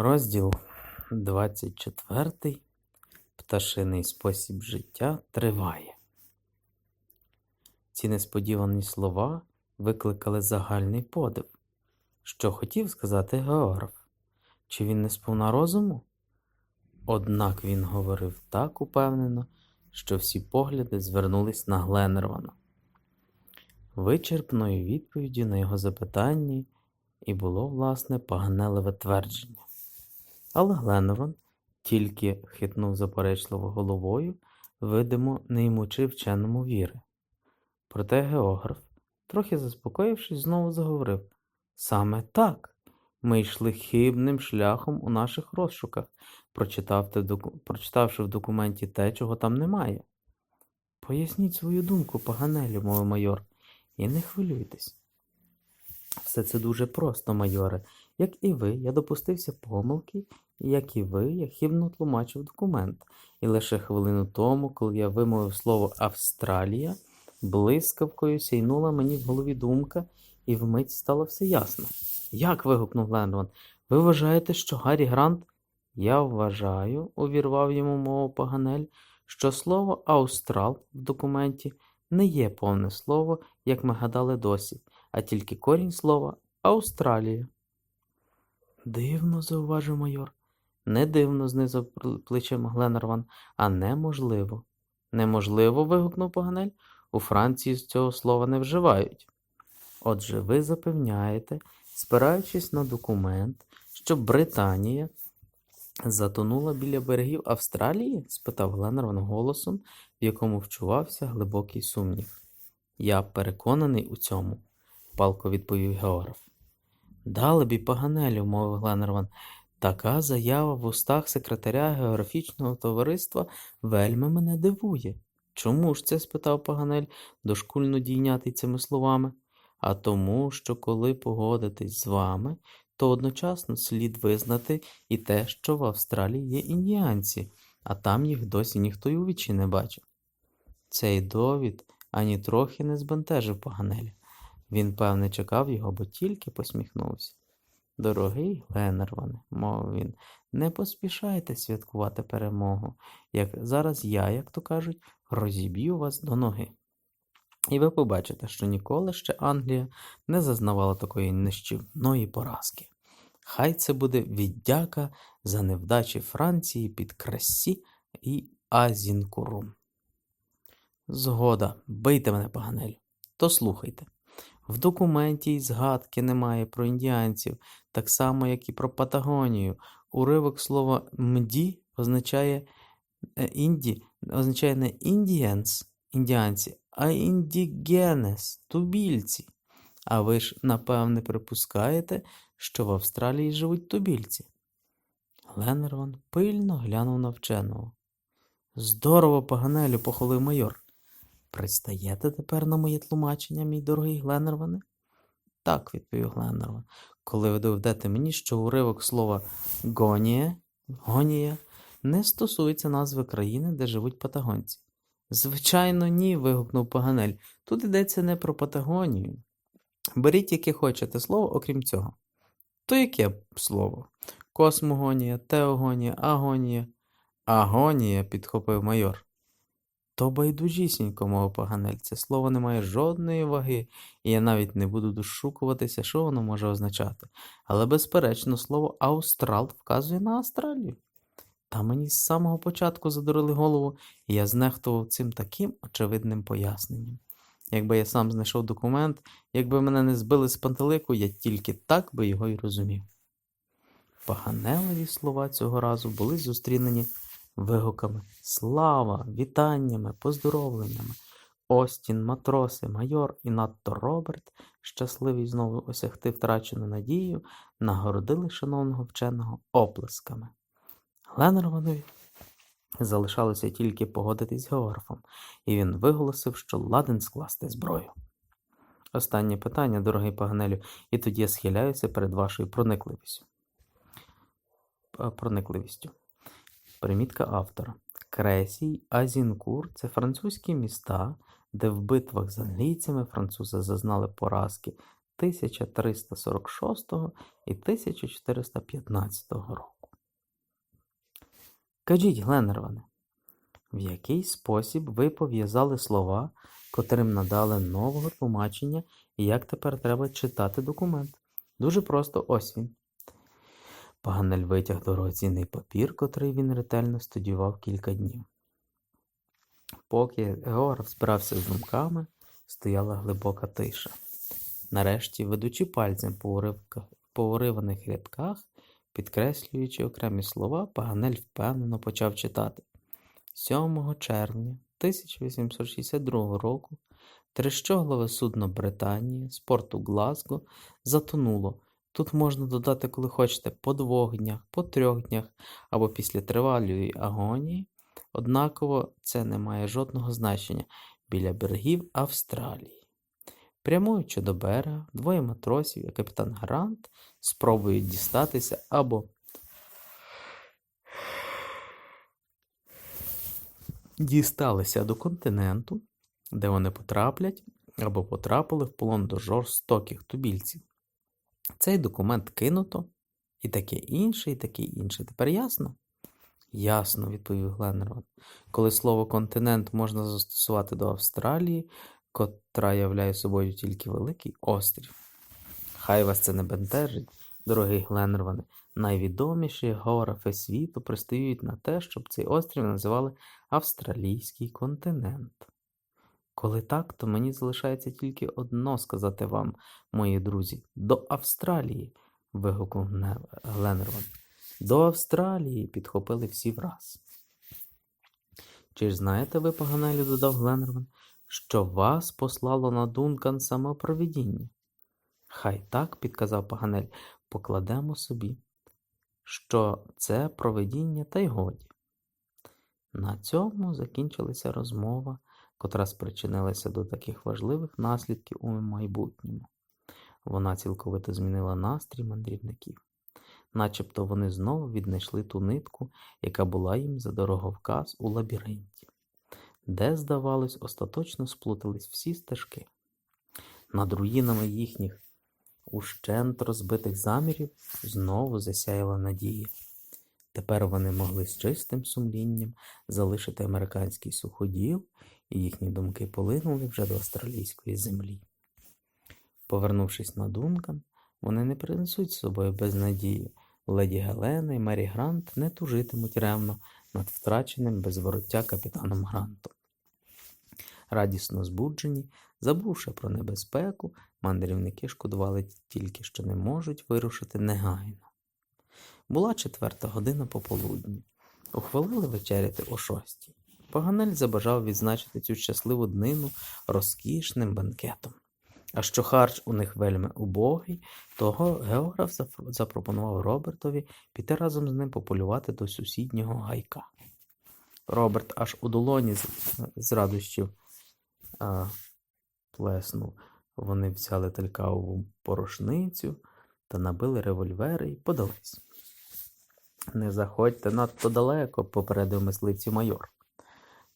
Розділ 24. Пташиний спосіб життя триває. Ці несподівані слова викликали загальний подив. Що хотів сказати географ? Чи він не сповна розуму? Однак він говорив так упевнено, що всі погляди звернулись на Гленнервана. Вичерпною відповіддю на його запитання і було, власне, паганелеве твердження. Але Гленнерван тільки хитнув заперечливо головою, видимо, не ймучи вченому віри. Проте географ, трохи заспокоївшись, знову заговорив Саме так. Ми йшли хибним шляхом у наших розшуках, прочитавши в документі те, чого там немає. Поясніть свою думку, Паганелю, мовив майор, і не хвилюйтесь. Все це дуже просто, майоре. Як і ви, я допустився помилки, як і ви, я хибно тлумачив документ. І лише хвилину тому, коли я вимовив слово Австралія, блискавкою сяйнула мені в голові думка, і вмить стало все ясно. Як? вигукнув Гленрон. Ви вважаєте, що Гаррі Грант? Я вважаю, увірвав йому мову Паганель, що слово Аустрал в документі не є повне слово, як ми гадали досі, а тільки корінь слова Австралія. Дивно, зауважив майор. Не дивно, знизав пл- плечима Гленнерван, а неможливо. Неможливо. вигукнув Паганель. У Франції з цього слова не вживають. Отже, ви запевняєте, спираючись на документ, що Британія затонула біля берегів Австралії? спитав Гленнерван голосом, в якому вчувався глибокий сумнів. Я переконаний у цьому, палко відповів географ. Далебі, Паганелю, мовив Гленнерван, така заява в устах секретаря географічного товариства вельми мене дивує. Чому ж це? спитав Паганель, дошкульно дійнятий цими словами. А тому, що коли погодитись з вами, то одночасно слід визнати і те, що в Австралії є індіанці, а там їх досі ніхто й у вічі не бачив. Цей довід ані трохи не збентежив Паганеля. Він, певне, чекав його, бо тільки посміхнувся. Дорогий Гленнерване, мовив він, не поспішайте святкувати перемогу, як зараз я, як то кажуть, розіб'ю вас до ноги. І ви побачите, що ніколи ще Англія не зазнавала такої нищівної поразки. Хай це буде віддяка за невдачі Франції під Крessі і Азінкурум. Згода, бийте мене, Паганель. То слухайте. В документі й згадки немає про індіанців, так само, як і про Патагонію. Уривок слова мді означає е, інді, означає не індієнс, індіанці, а індігенес, тубільці. А ви ж, напевне, припускаєте, що в Австралії живуть тубільці. Гленнерван пильно глянув на вченого. Здорово, Паганелю, похвалив майор. Пристаєте тепер на моє тлумачення, мій дорогий Гленнерване? Так, відповів Гленнерван, коли ви доведете мені, що уривок слова гонія, гонія не стосується назви країни, де живуть патагонці. Звичайно, ні. вигукнув Паганель. Тут йдеться не про Патагонію. Беріть яке хочете слово, окрім цього. То яке слово? Космогонія, теогонія, агонія. Агонія, підхопив майор. То байдужісінько, мовив Паганель, це слово не має жодної ваги, і я навіть не буду дошукуватися, що воно може означати. Але, безперечно, слово Аустрал вказує на Австралію. Та мені з самого початку задурили голову, і я знехтував цим таким очевидним поясненням. Якби я сам знайшов документ, якби мене не збили з пантелику, я тільки так би його й розумів. Паганелеві слова цього разу були зустрінені вигуками слава, вітаннями, поздоровленнями. Остін, матроси, майор і надто Роберт, щасливий знову осягти втрачену надію, нагородили шановного вченого оплесками. Гленнерванові залишалося тільки погодитись з географом, і він виголосив, що ладен скласти зброю. Останнє питання, дорогий Паганелю, і тоді я схиляюся перед вашою проникливістю. Проникливістю. Примітка автора. Кресій, Азінкур це французькі міста, де в битвах з англійцями французи зазнали поразки 1346 і 1415 року. Кажіть, Гленнерване, в який спосіб ви пов'язали слова, котрим надали нового тлумачення, і як тепер треба читати документ? Дуже просто ось він. Паганель витяг дорогоцінний папір, котрий він ретельно студіював кілька днів. Поки Георг збирався з думками, стояла глибока тиша. Нарешті, ведучи пальцем по, уривках, по уриваних рядках, підкреслюючи окремі слова, Паганель впевнено почав читати. 7 червня 1862 року трещоглове судно Британії з порту Глазго затонуло. Тут можна додати, коли хочете, по двох днях, по трьох днях або після тривалої агонії. Однаково це не має жодного значення біля берегів Австралії. Прямуючи до берега, двоє матросів і капітан Грант спробують дістатися або дісталися до континенту, де вони потраплять або потрапили в полон до жорстоких тубільців. Цей документ кинуто, і таке інше, і таке інше. Тепер ясно? Ясно, відповів Гленнерван. Коли слово континент можна застосувати до Австралії, котра являє собою тільки великий острів. Хай вас це не бентежить, дорогий Гленнерване. Найвідоміші географи світу пристають на те, щоб цей острів називали Австралійський континент. Коли так, то мені залишається тільки одно сказати вам, мої друзі, до Австралії. вигукнув Не- Гленнерван. До Австралії підхопили всі враз. Чи ж знаєте ви, Паганелю, додав Гленнерван, що вас послало на Дункан самопровідіння? Хай так, підказав Паганель, покладемо собі, що це провидіння та й годі. На цьому закінчилася розмова, котра спричинилася до таких важливих наслідків у майбутньому. Вона цілковито змінила настрій мандрівників, начебто вони знову віднайшли ту нитку, яка була їм за дороговказ у лабіринті, де, здавалось, остаточно сплутались всі стежки. Над руїнами їхніх ущент розбитих замірів знову засяяла надія. Тепер вони могли з чистим сумлінням залишити американський суходіл, і їхні думки полинули вже до австралійської землі. Повернувшись на Дункан, вони не принесуть з собою безнадію. Леді Гелена і Мері Грант не тужитимуть ревно над втраченим без вороття капітаном Грантом. Радісно збуджені, забувши про небезпеку, мандрівники шкодували тільки, що не можуть вирушити негайно. Була четверта година пополудні. Ухвалили вечеряти о шостій. Паганель забажав відзначити цю щасливу днину розкішним банкетом. А що харч у них вельми убогий, того географ запропонував Робертові піти разом з ним пополювати до сусіднього гайка. Роберт аж у долоні з, з радощів а, плеснув. Вони взяли талькаву порошницю та набили револьвери і подались. Не заходьте надто далеко, попередив мисливці майор.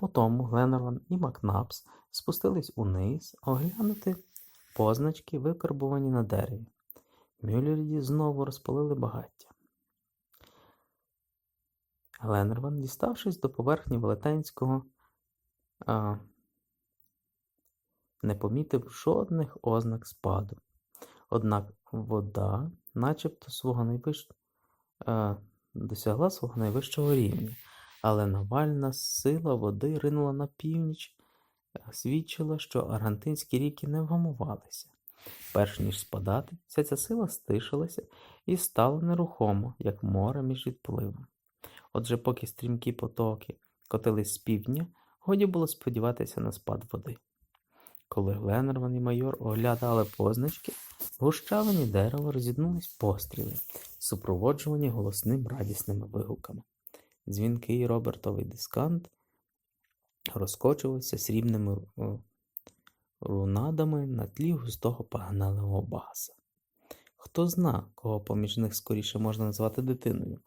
Потім Гленнерван і Макнапс спустились униз оглянути позначки, викарбувані на дереві. Мюллерді знову розпалили багаття. Гленнерван, діставшись до поверхні велетенського, а, не помітив жодних ознак спаду. Однак вода, начебто, свого найвищ... а, досягла свого найвищого рівня, але навальна сила води ринула на північ, е, свідчила, що аргентинські ріки не вгамувалися. Перш ніж спадати, вся ця сила стишилася і стала нерухомо, як море між відпливом. Отже, поки стрімкі потоки котились з півдня, годі було сподіватися на спад води. Коли Гленнерван і майор оглядали позначки, гущавині дерева розіднулись постріли, супроводжувані голосним радісними вигуками. Дзвінкий Робертовий дискант розкочувався срібними е, рунадами на тлі густого погналого баса. Хто зна, кого поміж них скоріше можна назвати дитиною.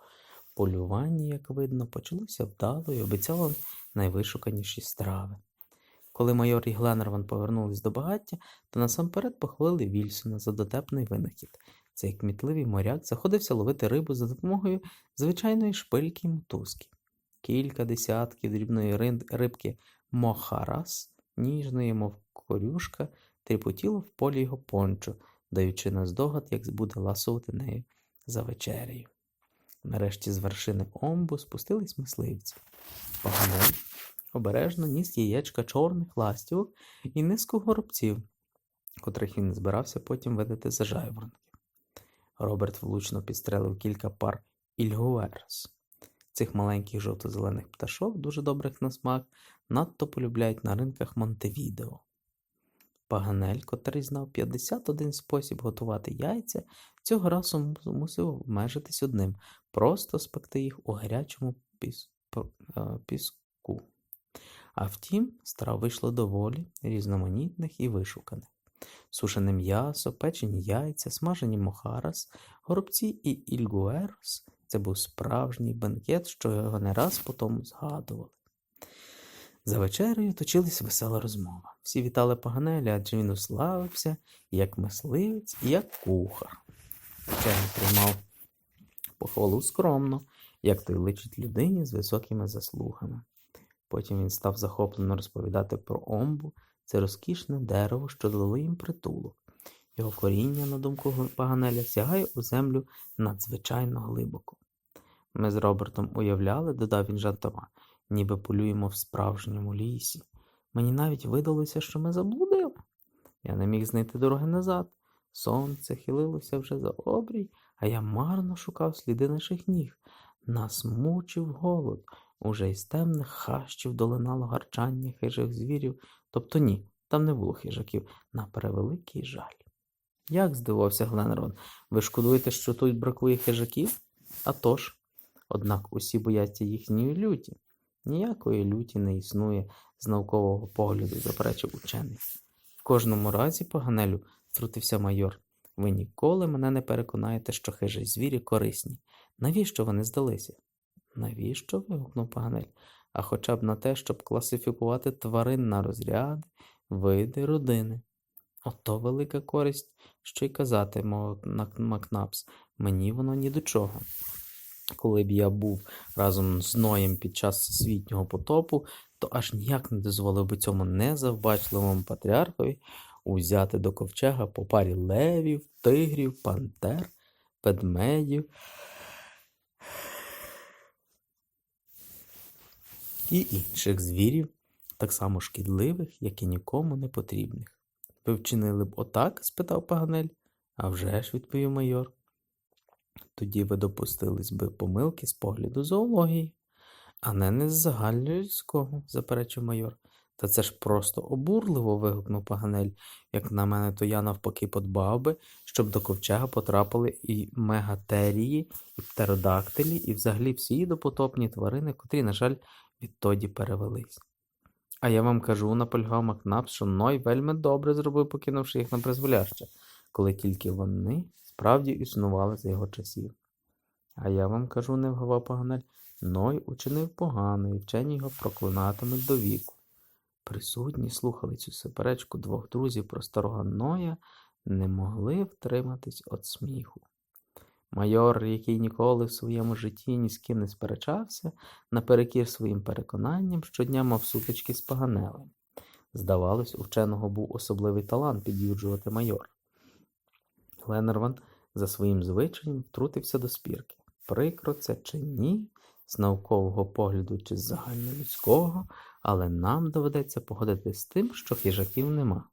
Полювання, як видно, почалося вдало і обіцяло найвишуканіші страви. Коли майор і Гленнерван повернулись до багаття, то насамперед похвалили Вільсона за дотепний винахід. Цей кмітливий моряк заходився ловити рибу за допомогою звичайної шпильки й мотузки. Кілька десятків дрібної рибки мохарас, ніжної, мов корюшка, тріпотіло в полі його пончо, даючи наздогад, як буде ласувати нею за вечерею. Нарешті з вершини омбу спустились мисливці. Паганель обережно ніс яєчка чорних ластівок і низку горобців, котрих він збирався потім видати за жайворонків. Роберт влучно підстрелив кілька пар ільгуерс. Цих маленьких жовто-зелених пташок, дуже добрих на смак, надто полюбляють на ринках Монтевідео. Паганель, котрий знав 51 спосіб готувати яйця, цього разу мусив обмежитись одним просто спекти їх у гарячому піс... е, піску. А втім, страв вийшло доволі різноманітних і вишуканих. Сушене м'ясо, печені яйця, смажені мохарас, горобці і ільгуерос – це був справжній бенкет, що його не раз потім згадували. За вечерею точилась весела розмова. Всі вітали Паганеля, адже він уславився як мисливець, і як кухар. Вчений приймав похвалу скромно, як той личить людині з високими заслугами. Потім він став захоплено розповідати про омбу, це розкішне дерево, що дало їм притулок. Його коріння, на думку Паганеля, сягає у землю надзвичайно глибоко. Ми з Робертом уявляли, додав він жартома, ніби полюємо в справжньому лісі. Мені навіть видалося, що ми заблудили. Я не міг знайти дороги назад. Сонце хилилося вже за обрій, а я марно шукав сліди наших ніг. Нас мучив голод. Уже із темних хащів долинало гарчання хижих звірів. Тобто ні, там не було хижаків, на превеликий жаль. Як здивувався Гленрон, ви шкодуєте, що тут бракує хижаків? А тож. Однак усі бояться їхньої люті. Ніякої люті не існує з наукового погляду, заперечив учений. В кожному разі, поганелю, втрутився майор. Ви ніколи мене не переконаєте, що хижі звірі корисні. Навіщо вони здалися? Навіщо? вигукнув Паганель. А хоча б на те, щоб класифікувати тварин на розряди, види, родини. Ото велика користь, що й казати, мов Макнапс, мені воно ні до чого. Коли б я був разом з Ноєм під час всесвітнього потопу, то аж ніяк не дозволив би цьому незавбачливому патріархові узяти до ковчега по парі левів, тигрів, пантер, ведмедів і інших звірів, так само шкідливих, як і нікому не потрібних. Ви вчинили б отак? спитав Паганель. «А вже ж», – відповів майор. Тоді ви допустились би помилки з погляду зоології, а не не з загальнолюдського, заперечив майор. Та це ж просто обурливо. вигукнув Паганель. Як на мене, то я навпаки подбав би, щоб до ковчега потрапили і мегатерії, і птеродактилі, і взагалі всі допотопні тварини, котрі, на жаль, відтоді перевелись. А я вам кажу, наполягав Макнапс, що Ной вельми добре зробив, покинувши їх на призволяще, коли тільки вони справді існували за його часів. А я вам кажу, не вгавав Паганель, Ной учинив погано, і вчені його проклинатимуть до віку. Присутні слухали цю суперечку двох друзів про старого Ноя, не могли втриматись від сміху. Майор, який ніколи в своєму житті ні з ким не сперечався, наперекір своїм переконанням, щодня мав сутички з Паганелем. Здавалось, у вченого був особливий талант під'юджувати майора. Гленнерван за своїм звичаєм втрутився до спірки. Прикро це чи ні, з наукового погляду чи з загальнолюдського, але нам доведеться погодитися з тим, що хижаків нема.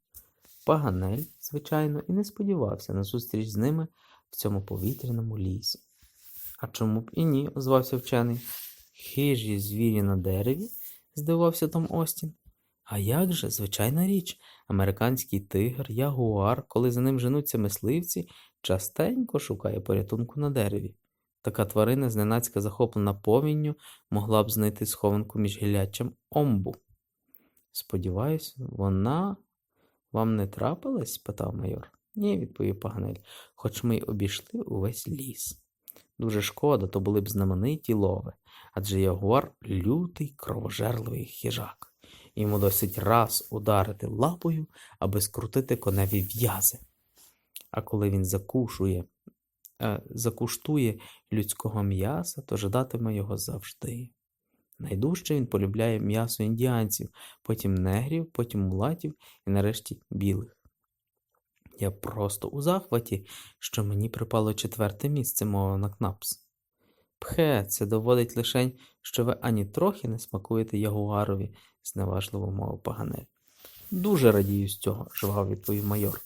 Паганель, звичайно, і не сподівався на зустріч з ними в цьому повітряному лісі. А чому б і ні, озвався вчений. Хижі звірі на дереві? здивувався Том Остін. А як же, звичайна річ, американський тигр, ягуар, коли за ним женуться мисливці, частенько шукає порятунку на дереві. Така тварина, зненацька захоплена повінню, могла б знайти схованку між гіллячем омбу. Сподіваюсь, вона вам не трапилась? спитав майор. Ні, відповів Паганель, хоч ми й обійшли увесь ліс. Дуже шкода, то були б знамениті лови, адже ягуар лютий кровожерливий хижак, Йому досить раз ударити лапою, аби скрутити коневі в'язи. А коли він закушує, е, закуштує людського м'яса, то жадатиме його завжди. Найдужче він полюбляє м'ясо індіанців, потім негрів, потім мулатів і нарешті білих. Я просто у захваті, що мені припало четверте місце, мовив Накнапс. Пхе, це доводить лишень, що ви ані трохи не смакуєте ягуарові, зневажливо мовив Паганель. Дуже радію з цього, жвав відповів майор.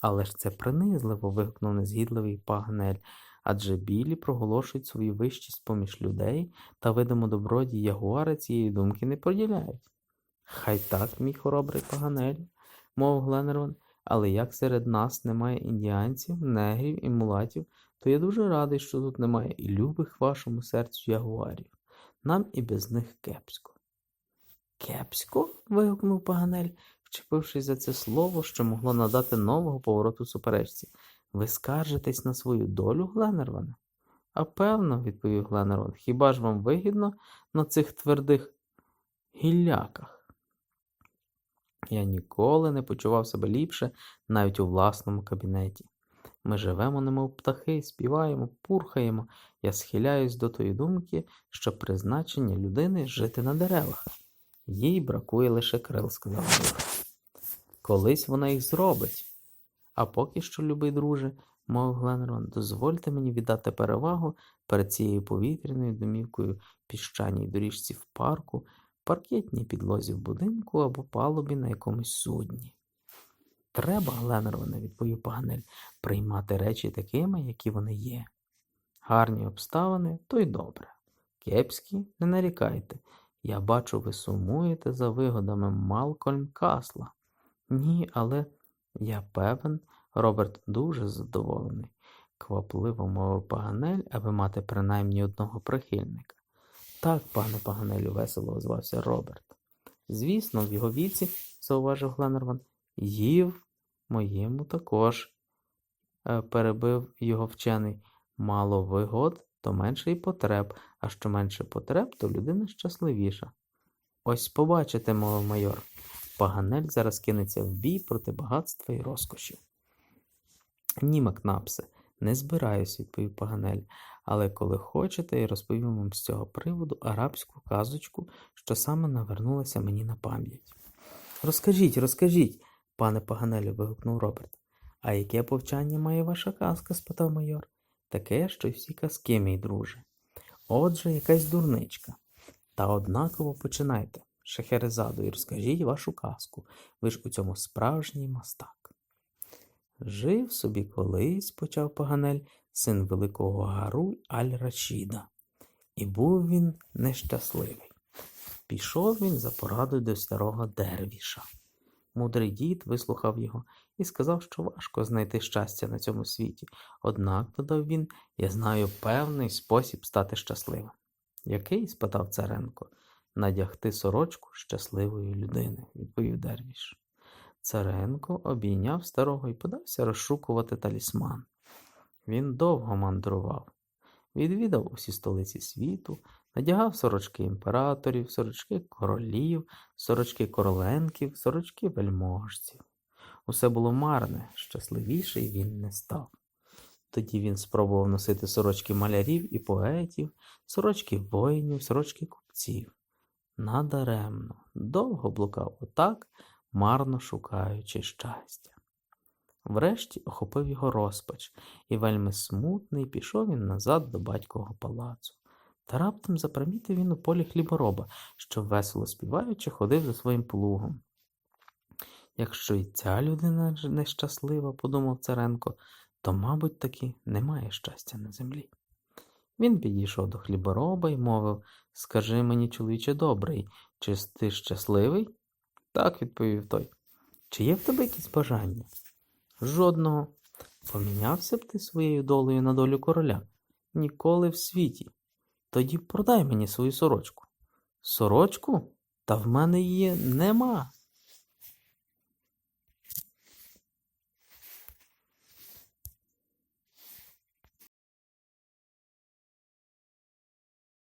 Але ж це принизливо. вигукнув незгідливий Паганель. Адже білі проголошують свою вищість поміж людей та видимо добродії ягуари цієї думки не поділяють. Хай так, мій хоробрий Паганель, мовив Гленнерван, але як серед нас немає індіанців, негрів і мулатів, то я дуже радий, що тут немає і любих вашому серцю ягуарів. Нам і без них кепсько. Кепсько? вигукнув Паганель, вчепившись за це слово, що могло надати нового повороту суперечці. Ви скаржитесь на свою долю, Гленнерване? А певно, відповів Гленнерван, хіба ж вам вигідно на цих твердих гілляках? Я ніколи не почував себе ліпше навіть у власному кабінеті. Ми живемо, немов птахи, співаємо, пурхаємо. Я схиляюсь до тої думки, що призначення людини жити на деревах. Їй бракує лише крил, сказав. Колись вона їх зробить. А поки що, любий друже, мовив Гленрон, дозвольте мені віддати перевагу перед цією повітряною домівкою піщаній доріжці в парку, паркетній підлозі в будинку або палубі на якомусь судні. Треба, Гленроне, відповів Паганель, приймати речі такими, які вони є. Гарні обставини, то й добре. Кепські, не нарікайте. Я бачу, ви сумуєте за вигодами Малкольм Касла. Ні, але я певен, Роберт дуже задоволений, квапливо мовив Паганель, аби мати принаймні одного прихильника. Так, пане Паганелю, весело озвався Роберт. Звісно, в його віці, зауважив Гленнерван, їв моєму також, е, перебив його вчений. Мало вигод, то менше й потреб, а що менше потреб, то людина щасливіша. Ось побачите, мовив майор. Паганель зараз кинеться в бій проти багатства і розкошів. Ні, Макнапсе, не збираюсь, відповів Паганель, але коли хочете, я розповім вам з цього приводу арабську казочку, що саме навернулася мені на пам'ять. Розкажіть, розкажіть, пане Паганелю, вигукнув Роберт. А яке повчання має ваша казка? спитав майор. Таке, що й всі казки, мій друже. Отже, якась дурничка. Та однаково починайте, Шехерезаду, і розкажіть вашу казку. Ви ж у цьому справжній мастак. Жив собі колись, почав Паганель, син великого Гару Аль-Рашіда. І був він нещасливий. Пішов він за порадою до старого дервіша. Мудрий дід вислухав його і сказав, що важко знайти щастя на цьому світі. Однак, додав він, я знаю певний спосіб стати щасливим. Який? спитав Царенко. Надягти сорочку щасливої людини, відповів Дервіш. Царенко обійняв старого і подався розшукувати талісман. Він довго мандрував, відвідав усі столиці світу, надягав сорочки імператорів, сорочки королів, сорочки короленків, сорочки вельможців. Усе було марне, щасливіший він не став. Тоді він спробував носити сорочки малярів і поетів, сорочки воїнів, сорочки купців. Надаремно, довго блукав отак, марно шукаючи щастя. Врешті охопив його розпач, і вельми смутний пішов він назад до батькового палацу. Та раптом запримітив він у полі хлібороба, що весело співаючи, ходив за своїм плугом. Якщо і ця людина нещаслива, подумав Царенко, то, мабуть, таки немає щастя на землі. Він підійшов до хлібороба і мовив Скажи мені, чоловіче добрий, чи ти щасливий? Так, відповів той. Чи є в тебе якісь бажання? Жодного. Помінявся б ти своєю долею на долю короля? Ніколи в світі. Тоді продай мені свою сорочку. Сорочку? Та в мене її нема.